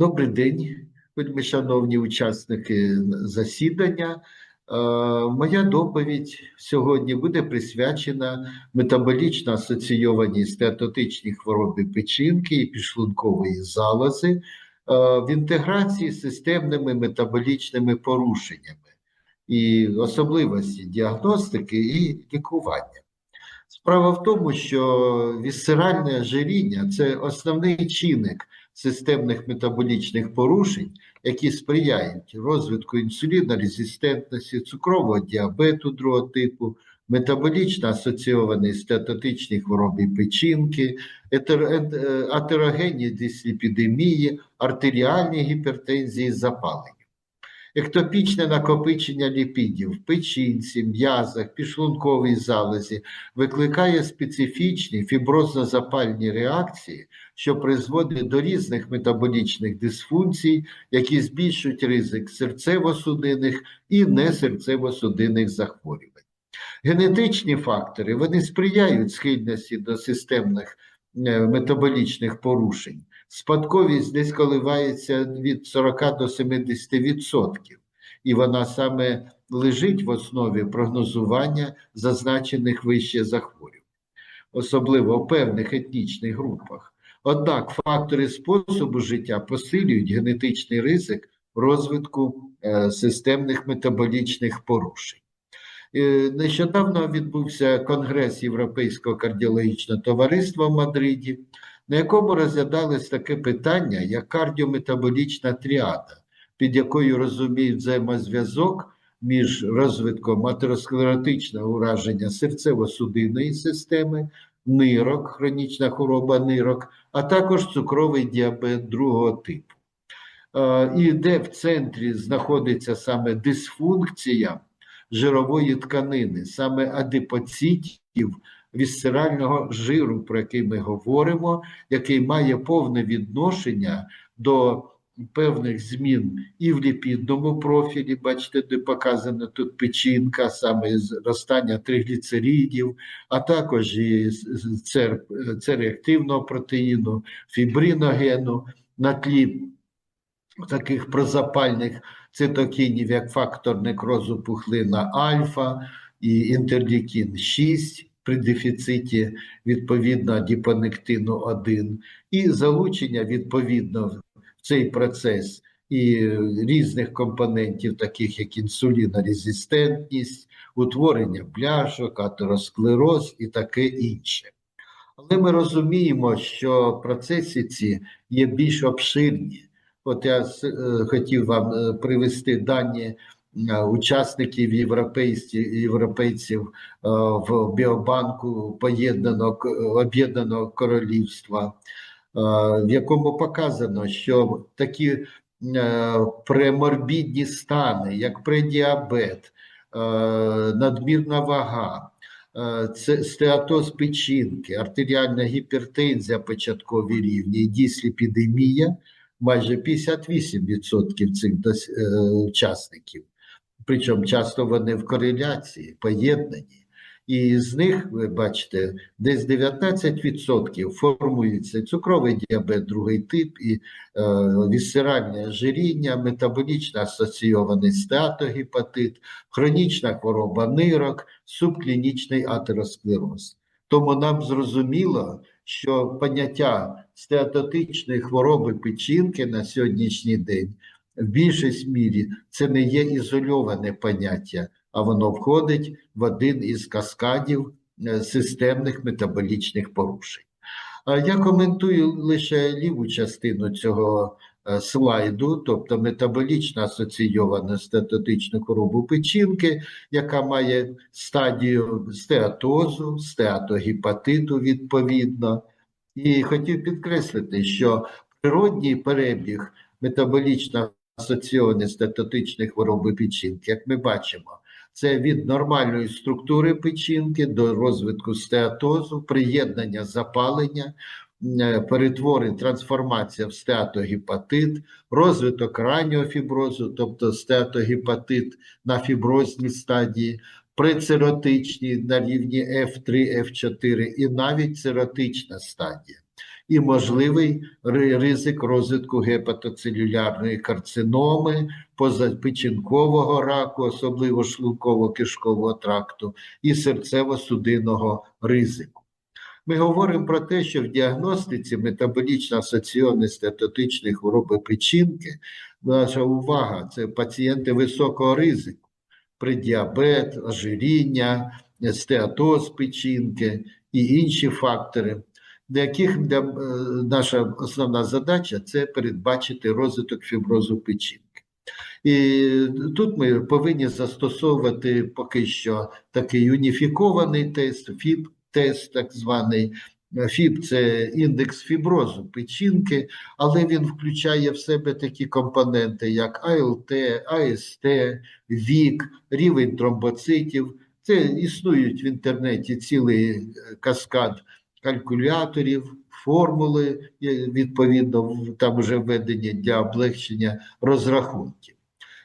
Добрий день, вельми шановні учасники засідання. Е, Моя доповідь сьогодні буде присвячена метаболічно асоційованій стеатотичній хворобі печінки і підшлункової залози е, в інтеграції з системними метаболічними порушеннями і особливості діагностики і лікування. Справа в тому, що вісцеральне ожиріння – це основний чинник системних метаболічних порушень, які сприяють розвитку інсулінорезистентності, цукрового діабету другого типу, метаболічно асоційованій стеатотичній хворобі печінки, атерогенні ет- артеріальні дисліпідемії, артеріальній гіпертензії, запалення. Ектопічне накопичення ліпідів в печінці, м'язах, підшлунковій залозі викликає специфічні фіброзно-запальні реакції, що призводять до різних метаболічних дисфункцій, які збільшують ризик серцево-судинних і несерцево-судинних захворювань. Генетичні фактори вони сприяють схильності до системних е, метаболічних порушень. Спадковість десь коливається від 40 до 70 відсотків, і вона саме лежить в основі прогнозування зазначених вище захворювань, особливо в певних етнічних групах. Однак фактори способу життя посилюють генетичний ризик розвитку е, системних метаболічних порушень. Е, Нещодавно відбувся Конгрес Європейського кардіологічного товариства в Мадриді, на якому розглядалось таке питання, як кардіометаболічна тріада, під якою розуміють взаємозв'язок між розвитком атеросклеротичного ураження серцево-судинної системи, нирок, хронічна хвороба нирок, а також цукровий діабет другого типу. І де в центрі знаходиться саме дисфункція жирової тканини, саме адипоцитів, вісцерального жиру, про який ми говоримо, який має повне відношення до певних змін і в ліпідному профілі, бачите, де показана тут печінка, саме зростання тригліцеридів, а також і цер, цереактивного протеїну, фібриногену на тлі таких прозапальних цитокінів, як фактор некрозу пухлина альфа і інтерлікін 6 при дефіциті відповідно адіпонектину 1 і залучення відповідно в цей процес і різних компонентів, таких як інсулінорезистентність, утворення пляшок, атеросклероз і таке інше. Але ми розуміємо, що процеси ці є більш обширні. От я е, хотів вам е, привести дані учасників європейців, європейців е, в біобанку поєднаного об'єднаного королівства, е, в якому показано, що такі е, преморбідні стани, як предіабет, е, надмірна вага, е, це стеатоз печінки, артеріальна гіпертензія початкові рівні, і дисліпідемія, майже 58% цих е, учасників. Причому часто вони в кореляції, поєднані. І з них, ви бачите, десь 19% формується цукровий діабет, другий тип, і е, вісцеральне ожиріння, метаболічно асоційований стеатогепатит, хронічна хвороба нирок, субклінічний атеросклероз. Тому нам зрозуміло, що поняття стеатотичної хвороби печінки на сьогоднішній день в більшість мірі це не є ізольоване поняття, а воно входить в один із каскадів е, системних метаболічних порушень. Я коментую лише ліву частину цього е, слайду, тобто метаболічно асоційовану стеатотичну хворобу печінки, яка має стадію стеатозу, стеатогепатиту відповідно. І хотів підкреслити, що природній перебіг метаболічно асоційованої статотичної хвороби печінки, як ми бачимо, це від нормальної структури печінки до розвитку стеатозу, приєднання запалення, е, трансформація в стеатогепатит, розвиток раннього фіброзу, тобто стеатогепатит на фіброзній стадії, прецеротичні на рівні F3, F4 і навіть церотична стадія. І можливий ризик розвитку гепатоцелюлярної карциноми, позапечінкового раку, особливо шлунково-кишкового тракту, і серцево-судинного ризику. Ми говоримо про те, що в діагностиці метаболічно асоційовані статотичної хвороби печінки, наша увага це пацієнти високого ризику, преддіабет, ожиріння, стеатоз печінки і інші фактори, для яких для, е, наша основна задача це передбачити розвиток фіброзу печінки. І тут ми повинні застосовувати поки що такий уніфікований тест, ФІБ-тест, так званий. ФІБ це індекс фіброзу печінки, але він включає в себе такі компоненти, як АЛТ, АСТ, ВІК, рівень тромбоцитів. Це існують в інтернеті цілий е, каскад калькуляторів, формули, е, відповідно, там вже введені для облегчення розрахунків.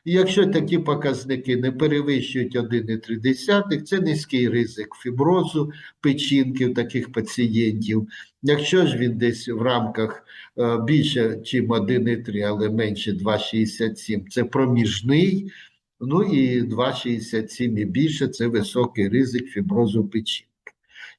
І якщо такі показники не перевищують 1,3, це низький ризик фіброзу печінки в таких пацієнтів. Якщо ж він десь в рамках е, більше, ніж 1,3, але менше 2,67, це проміжний. Ну і 2,67 і більше це високий ризик фіброзу печінки.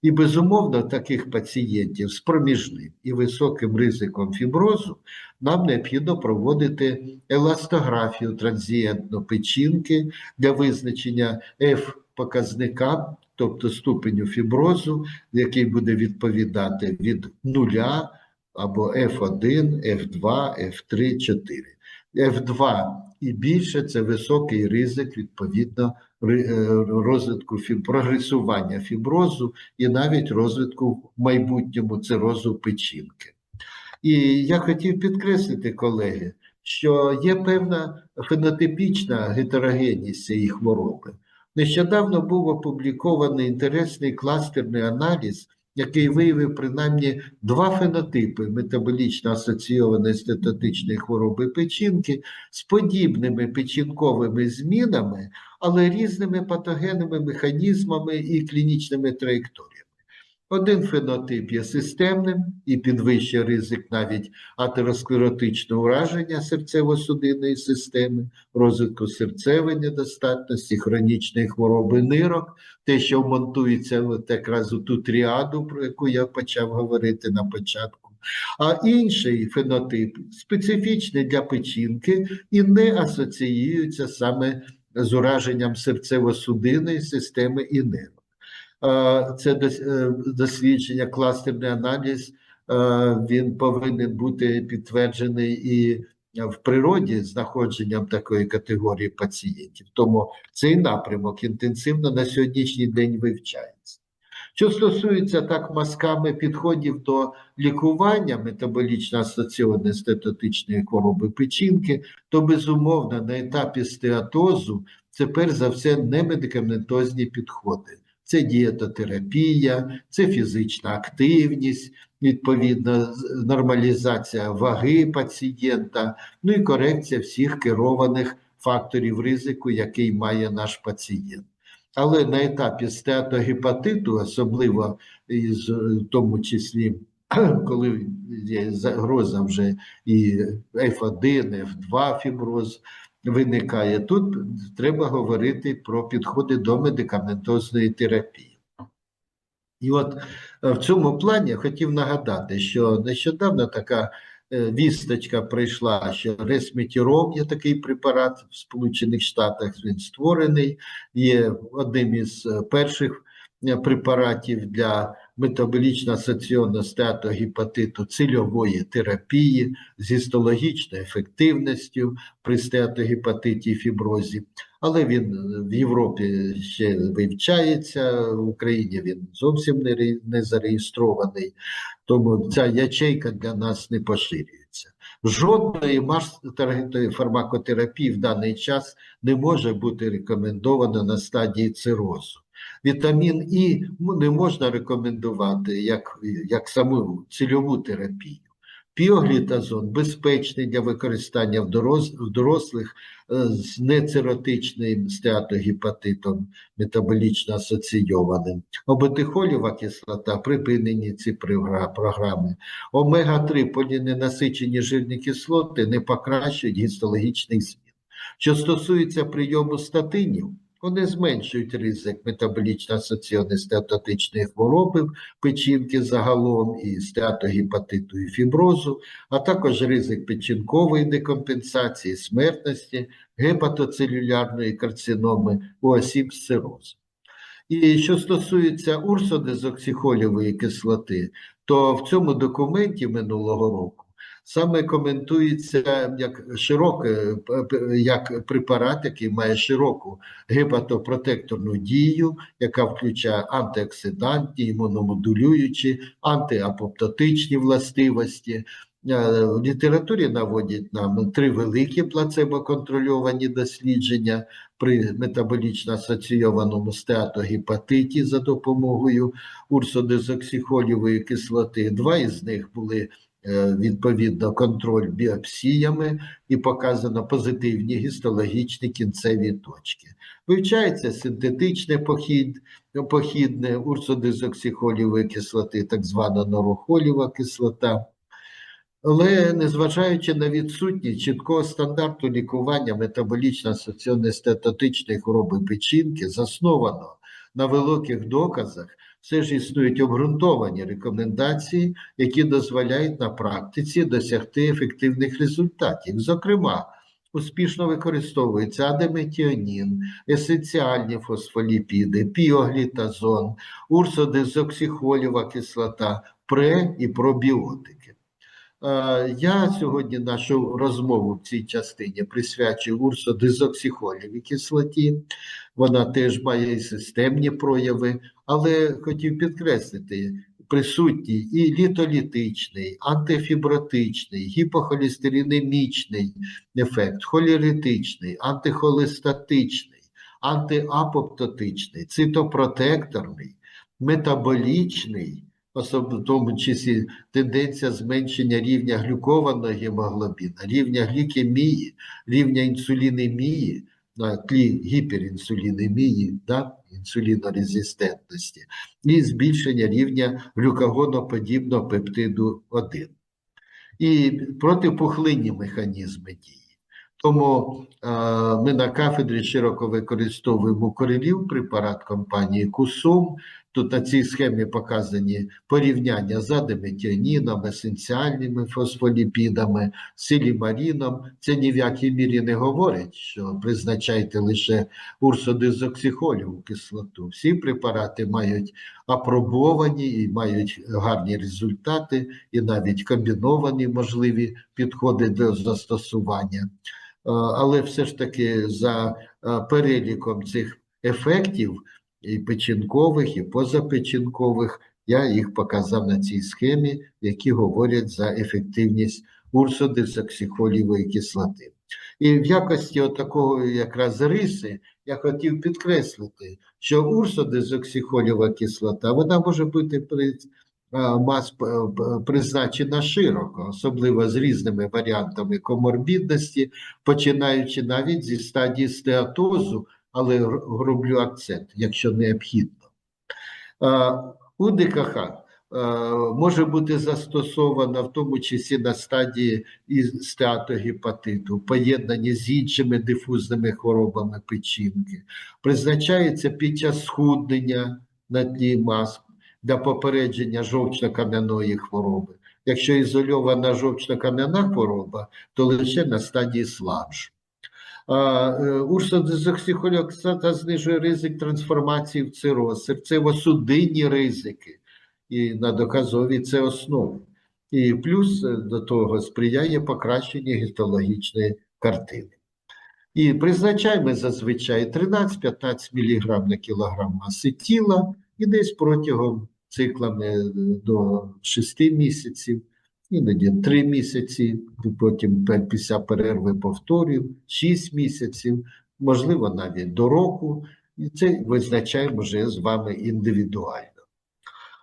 І безумовно, таких пацієнтів з проміжним і високим ризиком фіброзу нам необхідно проводити еластографію транзієнтно печінки для визначення F-показника, тобто ступеню фіброзу, який буде відповідати від нуля або F1, F2, F3, 4. F2 і більше це високий ризик відповідно е, розвитку фі- прогресування фіброзу і навіть розвитку в майбутньому цирозу печінки. І я хотів підкреслити, колеги, що є певна фенотипічна гетерогенність цієї хвороби. Нещодавно був опублікований інтересний кластерний аналіз, який виявив принаймні два фенотипи метаболічно асоційованої статотичної хвороби печінки з подібними печінковими змінами, але різними патогенними механізмами і клінічними траєкторіями. Один фенотип є системним і підвищує ризик навіть атеросклеротичного ураження серцево-судинної системи, розвитку серцевої недостатності, хронічної хвороби нирок, те, що вмонтується от якраз у ту тріаду, про яку я почав говорити на початку. А інший фенотип специфічний для печінки і не асоціюється саме з ураженням серцево-судинної системи і нирок. Це е, дослідження, кластерний аналіз, він повинен бути підтверджений і в природі знаходженням такої категорії пацієнтів. Тому цей напрямок інтенсивно на сьогоднішній день вивчається. Що стосується так мазками підходів до лікування метаболічно асоційованої статотичної хвороби печінки, то безумовно на етапі стеатозу це перш за все немедикаментозні підходи. Це дієтотерапія, це фізична активність, відповідно, нормалізація ваги пацієнта, ну і корекція всіх керованих факторів ризику, який має наш пацієнт. Але на етапі стеатогепатиту, особливо і з- в тому числі, коли є загроза вже і F1, F2 фіброз, виникає. Тут треба говорити про підходи до медикаментозної терапії. І от е, в цьому плані я хотів нагадати, що нещодавно така е, вісточка прийшла, що ресметіром є такий препарат в Сполучених Штатах, він створений, є одним із е, перших препаратів для метаболічно асоційованого стеатогепатиту цільової терапії з гістологічною ефективністю при стеатогепатиті і фіброзі. Але він е, в Європі ще вивчається, в Україні він зовсім не, не зареєстрований, тому ця ячейка для нас не поширюється. Жодної таргетної фармакотерапії в даний час не може бути рекомендовано на стадії цирозу. Вітамін І не можна рекомендувати як, як саму цільову терапію. Піоглітазон безпечний для використання в дорослих е, з нециротичним стеатогепатитом метаболічно асоційованим. Обетихолєва кислота припинені ці програми. Омега-3 поліненасичені жирні кислоти не покращують гістологічних змін. Що стосується прийому статинів, вони зменшують ризик метаболічно асоційованої стеатотичної хвороби печінки загалом і стеатогепатиту і фіброзу, а також ризик печінкової декомпенсації, смертності, гепатоцелюлярної карциноми у осіб з цирозом. І що стосується урсодезоксихолівої кислоти, то в цьому документі минулого року саме коментується як широке, як препарат, який має широку гепатопротекторну дію, яка включає антиоксидантні, імуномодулюючі, антиапоптотичні властивості. Е, В літературі наводять нам три великі плацебо-контрольовані дослідження при метаболічно асоційованому стеатогепатиті за допомогою урсодезоксихолівої кислоти. Два із них були відповідно контроль біопсіями і показано позитивні гістологічні кінцеві точки. Вивчається синтетичне похід, похідне урсодезоксихолівої кислоти, так звана норохоліва кислота. Але незважаючи на відсутність чіткого стандарту лікування метаболічно статотичної хвороби печінки, засновано на великих доказах, все ж існують обґрунтовані рекомендації, які дозволяють на практиці досягти ефективних результатів. Зокрема, успішно використовується адеметіонін, есенціальні фосфоліпіди, піоглітазон, урсодезоксихолєва кислота, пре і пробіотики. Е, Я сьогодні нашу розмову в цій частині присвячую урсодезоксихолівій кислоті. Вона теж має і системні прояви, але хотів підкреслити, присутній і літолітичний, антифібротичний, гіпохолестеринемічний ефект, холеритичний, антихолестатичний, антиапоптотичний, цитопротекторний, метаболічний, особливо в тому числі тенденція зменшення рівня глюкованого гемоглобіна, рівня глікемії, рівня інсулінемії на тлі гіперінсулінемії, да, інсулінорезистентності, і збільшення рівня глюкагоноподібного пептиду 1. І протипухлинні механізми дії. Тому е, ми на кафедрі широко використовуємо корелів препарат компанії Кусум. Тут на цій схемі показані порівняння з адеметіоніном, есенціальними фосфоліпідами, силімаріном. Це ні в якій мірі не говорить, що призначайте лише урсодезоксихоліву кислоту. Всі препарати мають апробовані і мають гарні результати, і навіть комбіновані можливі підходи до застосування. Е, Але все ж таки за е, переліком цих ефектів і печінкових, і позапечінкових, я їх показав на цій схемі, які говорять за ефективність урсодезоксихолівої кислоти. І в якості такого якраз риси я хотів підкреслити, що урсодезоксихолєва кислота вона може бути при мас п- п- призначена широко, особливо з різними варіантами коморбідності, починаючи навіть зі стадії стеатозу, але роблю акцент, якщо необхідно. У ДКХ може бути застосована в тому числі на стадії стеатогепатиту, поєднані з іншими дифузними хворобами печінки, призначається під час схуднення на тлі мас для попередження жовчно-кам'яної хвороби. Якщо ізольована жовчно-кам'яна хвороба, то лише на стадії слабшу. Урсодезоксихоліоксата знижує ризик трансформації в цироз, серцево-судинні ризики і на доказовій це основі. І плюс е, до того сприяє покращенню гістологічної картини. І призначаємо зазвичай 13-15 мг на кілограм маси тіла і десь протягом циклами е, до 6 місяців, іноді 3 місяці, потім після перерви повторів, 6 місяців, можливо, навіть до року. І це визначаємо вже з вами індивідуально.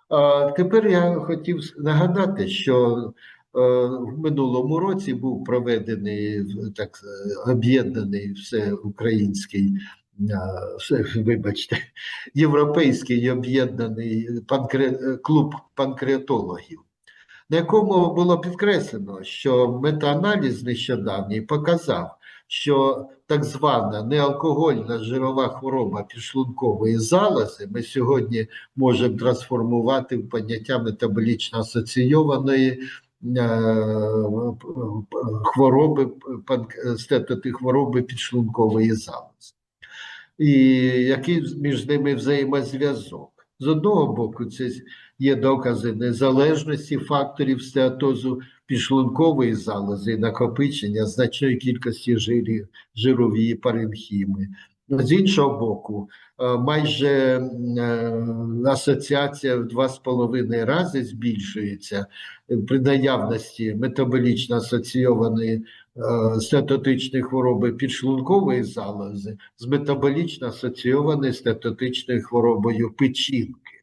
А, Тепер я хотів нагадати, що в минулому році був проведений так е, об'єднаний всеукраїнський, е, вибачте, європейський об'єднаний панкре- е, клуб панкреатологів, на якому було підкреслено, що метааналіз нещодавній показав, що так звана неалкогольна жирова хвороба підшлункової залози ми сьогодні можемо трансформувати в поняття метаболічно асоційованої е, хвороби, панк- хвороби підшлункової залози. І який між ними взаємозв'язок? З одного боку, це є докази незалежності факторів стеатозу підшлункової залози накопичення значної кількості жирів, жирової паренхіми. З іншого боку, е, майже е, асоціація в два з половиною рази збільшується е, при наявності метаболічно асоційованої е, статотичної хвороби підшлункової залози з метаболічно асоційованою статотичною хворобою печінки.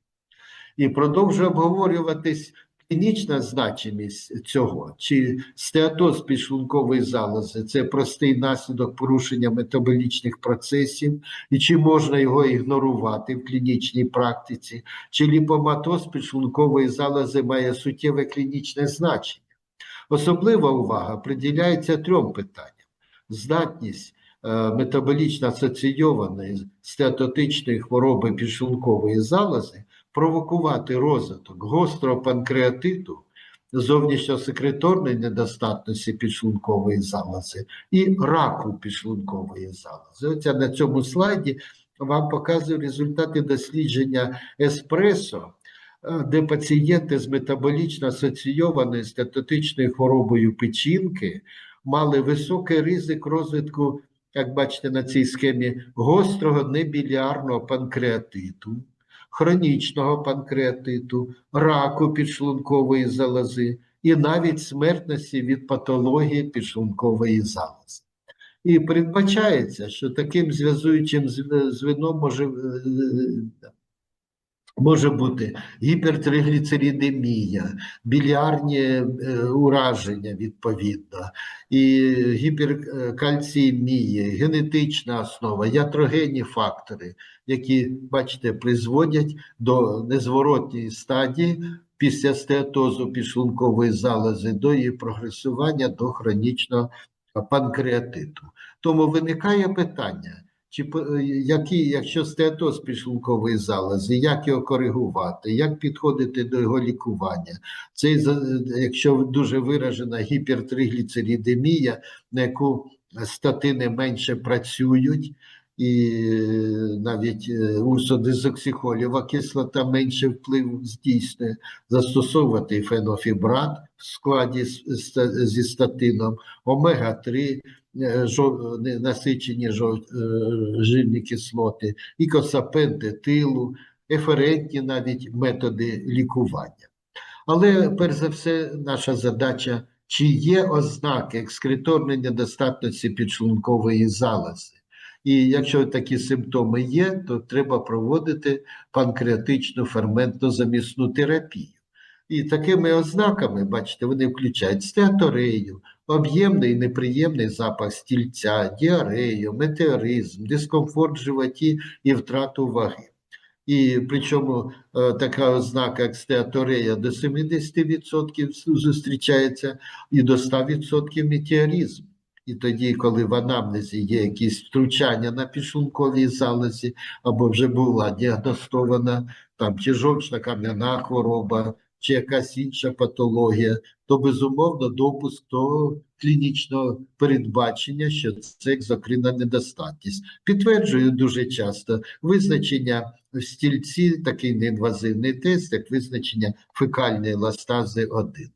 І продовжує обговорюватись клінічна значимість цього, чи стеатоз підшлункової залози це простий наслідок порушення метаболічних процесів, і чи можна його ігнорувати в клінічній практиці, чи ліпоматоз підшлункової залози має суттєве клінічне значення. Особлива увага приділяється трьом питанням: здатність е, метаболічно асоційованої стеатотичної хвороби підшлункової залози провокувати розвиток гострого панкреатиту, зовнішньосекреторної недостатності підшлункової залози і раку підшлункової залози. Ось я на цьому слайді вам показую результати дослідження еспресо, е, де пацієнти з метаболічно асоційованою статотичною хворобою печінки мали високий ризик розвитку, як бачите на цій схемі, гострого небіліарного панкреатиту, хронічного панкреатиту, раку підшлункової залози і навіть смертності від патології підшлункової залози. І передбачається, що таким зв'язуючим зв- звеном може, е, може бути гіпертригліцеридемія, білярні е, ураження відповідно, і гіперкальціємія, генетична основа, ятрогенні фактори, які, бачите, призводять до незворотньої стадії після стеатозу підшлункової залози до її прогресування до хронічного панкреатиту. Тому виникає питання, чи е, які, якщо стеатоз підшлункової залози, як його коригувати, як підходити до його лікування? Це за- якщо дуже виражена гіпертригліцеридемія, на яку статини менше працюють, і е, навіть е, урсодизоксихолєва кислота менше вплив здійснює, застосовувати фенофібрат в складі зі статином, омега-3, е, жо- не- насичені жо- е, жирні кислоти, ікосапентетилу, еферентні навіть методи лікування. Але перш за все, наша задача, чи є ознаки екскреторної недостатності підшлункової залози. І якщо такі симптоми є, то треба проводити панкреатичну ферментно-замісну терапію. І такими ознаками, бачите, вони включають стеаторею, об'ємний неприємний запах стільця, діарею, метеоризм, дискомфорт в животі і втрату ваги. І причому е, така ознака, як стеаторея, до 70% зустрічається і до 100% метеоризм. І тоді, коли в анамнезі є якісь втручання на підшлунковій залозі, або вже була діагностована там чи жовчно-кам'яна хвороба, чи якась інша патологія, то безумовно допуск до клінічного передбачення, що це екзокринна недостатність. Підтверджую дуже часто визначення в стільці, такий неінвазивний тест, як визначення фекальної ластази 1.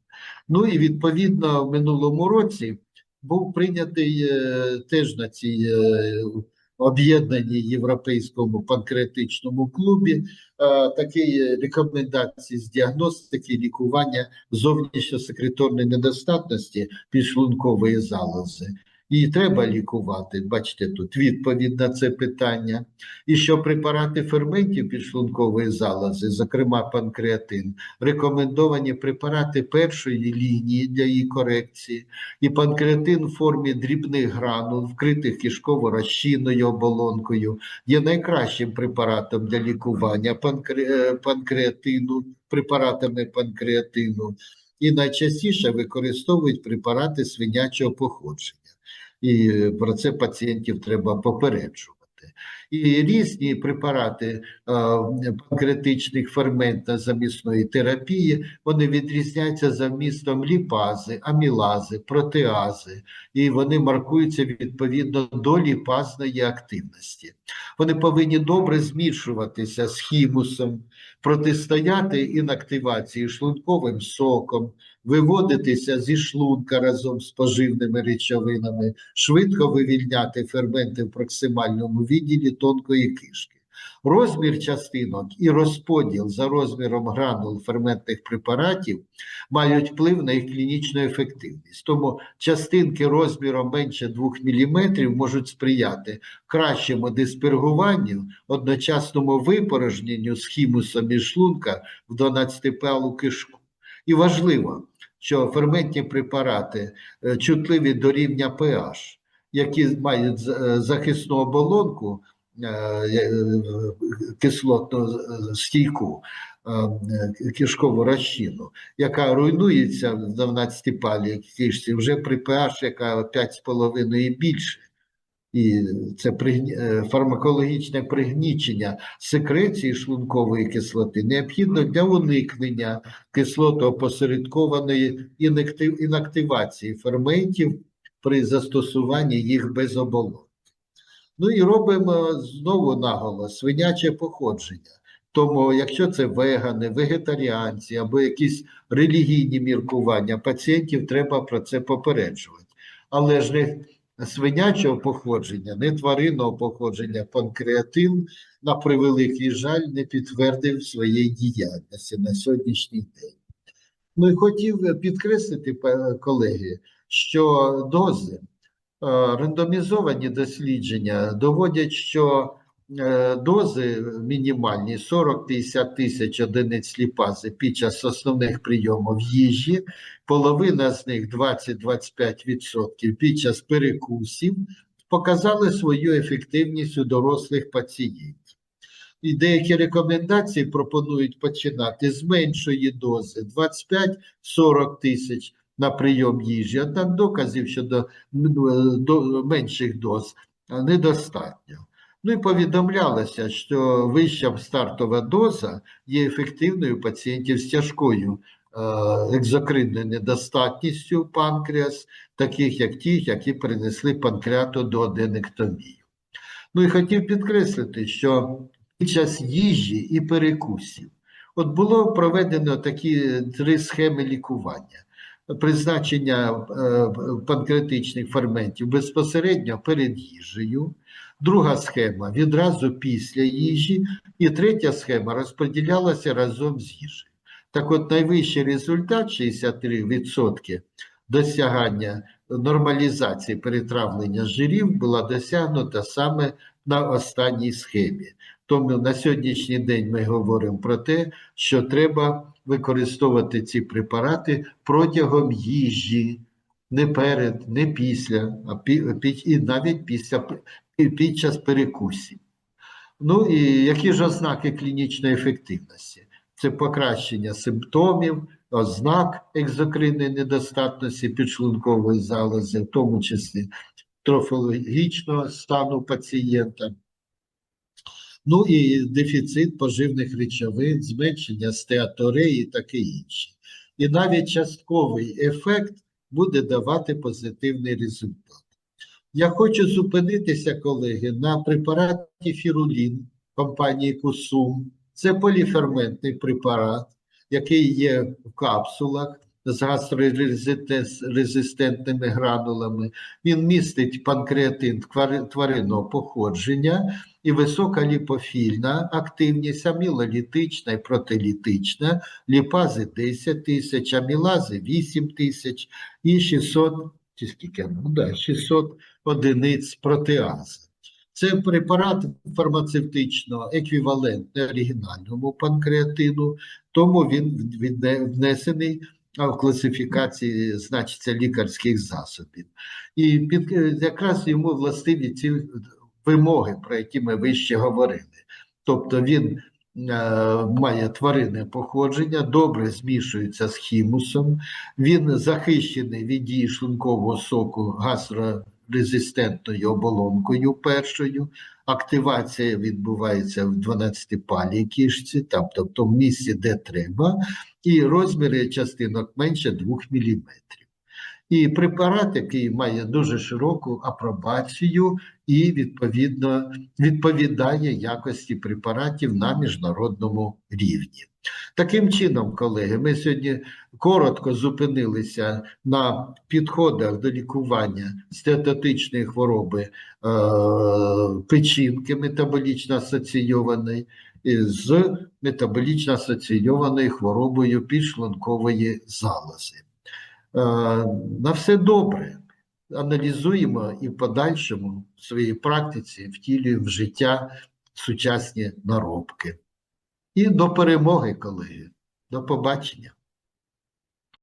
Ну і відповідно в минулому році був прийнятий е, теж на цій е, об'єднаній європейському панкреатичному клубі е, такі рекомендації з діагностики лікування зовнішньосекреторної недостатності підшлункової залози. Її треба лікувати. Бачите, тут відповідь на це питання. І що препарати ферментів підшлункової залози, зокрема панкреатин, рекомендовані препарати першої лінії для її корекції, і панкреатин в формі дрібних гранул, вкритих кишково розчинною оболонкою, є найкращим препаратом для лікування е, панкреатину, препаратами панкреатину, і найчастіше використовують препарати свинячого походження. І про це пацієнтів треба попереджувати. І різні препарати е, панкреатичних фермента замісної терапії, вони відрізняються за вмістом ліпази, амілази, протеази, і вони маркуються відповідно до ліпазної активності. Вони повинні добре змішуватися з хімусом, протистояти інактивації шлунковим соком, виводитися зі шлунка разом з поживними речовинами, швидко вивільняти ферменти в проксимальному відділі тонкої кишки. Розмір частинок і розподіл за розміром гранул ферментних препаратів мають вплив на їх клінічну ефективність. Тому частинки розміром менше 2 мм можуть сприяти кращому диспергуванню, одночасному випорожненню з хімусом із шлунка в 12-палу кишку. І важливо, що ферментні препарати е, чутливі до рівня pH, які мають е, захисну оболонку е, кислотну стійку кишкову розчину, яка руйнується в 12 палі кишці вже при pH, яка 5,5 і більше. І це е, фармакологічне пригнічення секреції шлункової кислоти необхідно для уникнення кислотоопосередкованої інактив- інактивації ферментів при застосуванні їх без оболонки. Ну і робимо знову наголос свиняче походження. Тому, якщо це вегани, вегетаріанці або якісь релігійні міркування, пацієнтів треба про це попереджувати. Але ж не свинячого походження, не тваринного походження панкреатин, на превеликий жаль, не підтвердив своєї діяльності на сьогоднішній день. Ну і хотів підкреслити, колеги, що дози, е, рандомізовані дослідження доводять, що дози мінімальні 40-50 тисяч одиниць ліпази під час основних прийомів їжі, половина з них 20-25% під час перекусів показали свою ефективність у дорослих пацієнтів. І деякі рекомендації пропонують починати з меншої дози 25-40 тисяч на прийом їжі. Однак доказів щодо м, до менших доз недостатньо. Ну і повідомлялося, що вища стартова доза є ефективною пацієнтів з тяжкою е, екзокринною недостатністю панкреас, таких як ті, які перенесли панкреатодоаденектомію. Ну і хотів підкреслити, що під час їжі і перекусів от було проведено такі три схеми лікування. Призначення е, панкреатичних ферментів безпосередньо перед їжею, друга схема відразу після їжі, і третя схема розподілялася разом з їжею. Так от найвищий результат 63% досягання нормалізації перетравлення жирів була досягнута саме на останній схемі. Тому на сьогоднішній день ми говоримо про те, що треба використовувати ці препарати протягом їжі, не перед, не після, а пі- і навіть після пі- під час перекусів. Ну і які ж ознаки клінічної ефективності? Це покращення симптомів, ознак екзокринної недостатності підшлункової залози, в тому числі трофологічного стану пацієнта. Ну і дефіцит поживних речовин, зменшення стеатореї і таке інше. І навіть частковий ефект буде давати позитивний результат. Я хочу зупинитися, колеги, на препараті фірулін компанії Кусум. Це поліферментний препарат, який є в капсулах з гастрорезистентними гранулами. Він містить панкреатин тваринного походження і висока ліпофільна активність, амілолітична і протилітична, ліпази 10 тисяч, амілази 8 тисяч і 600 чи скільки, ну, да, 600 одиниць протеази. Це препарат фармацевтично еквівалентний оригінальному панкреатину, тому він внесений в класифікації, значиться, лікарських засобів. І під, е, якраз йому властиві ці вимоги, про які ми вище говорили. Тобто він е, має тваринне походження, добре змішується з хімусом, він захищений від дії шлункового соку гастрорезистентною оболонкою першою. Активація відбувається в 12-палій кішці, там, тобто в місці, де треба, і розміри частинок менше 2 мм. І препарат, який має дуже широку апробацію і відповідно відповідає якості препаратів на міжнародному рівні. Таким чином, колеги, ми сьогодні коротко зупинилися на підходах до лікування стеатотичної хвороби е, печінки метаболічно асоційованої з метаболічно асоційованою хворобою підшлункової залози. Е, На все добре. Аналізуємо і в подальшому в своїй практиці втілюємо в життя сучасні наробки. І до перемоги, колеги. До побачення.